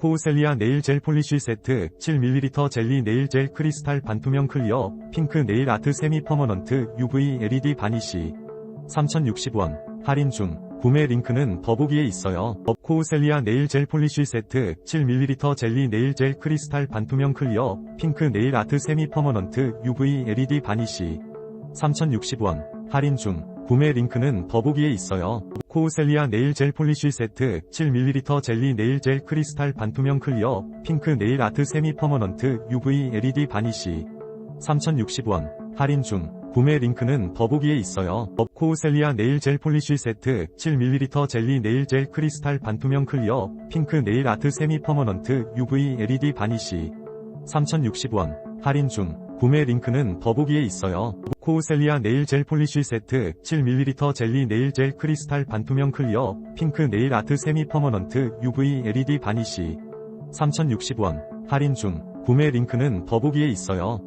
코우셀리아 네일 젤 폴리쉬 세트 7ml 젤리 네일 젤 크리스탈 반투명 클리어 핑크 네일 아트 세미 퍼머넌트 UV LED 바니쉬. 3,060원. 할인 중. 구매 링크는 더보기에 있어요. 코우셀리아 네일 젤 폴리쉬 세트 7ml 젤리 네일 젤 크리스탈 반투명 클리어 핑크 네일 아트 세미 퍼머넌트 UV LED 바니쉬. 3,060원. 할인 중 구매 링크는 더보기에 있어요. 코우셀리아 네일 젤 폴리쉬 세트 7ml 젤리 네일 젤 크리스탈 반투명 클리어 핑크 네일 아트 세미 퍼머넌트 UV LED 바니쉬. 3,060원. 할인 중. 구매 링크는 더보기에 있어요. 코우셀리아 네일 젤 폴리쉬 세트 7ml 젤리 네일 젤 크리스탈 반투명 클리어 핑크 네일 아트 세미 퍼머넌트 UV LED 바니쉬. 3,060원. 할인 중 구매 링크는 더보기에 있어요. 코우셀리아 네일 젤 폴리쉬 세트 7ml 젤리 네일 젤 크리스탈 반투명 클리어 핑크 네일 아트 세미 퍼머넌트 UV LED 바니쉬 3,060원 할인 중 구매 링크는 더보기에 있어요.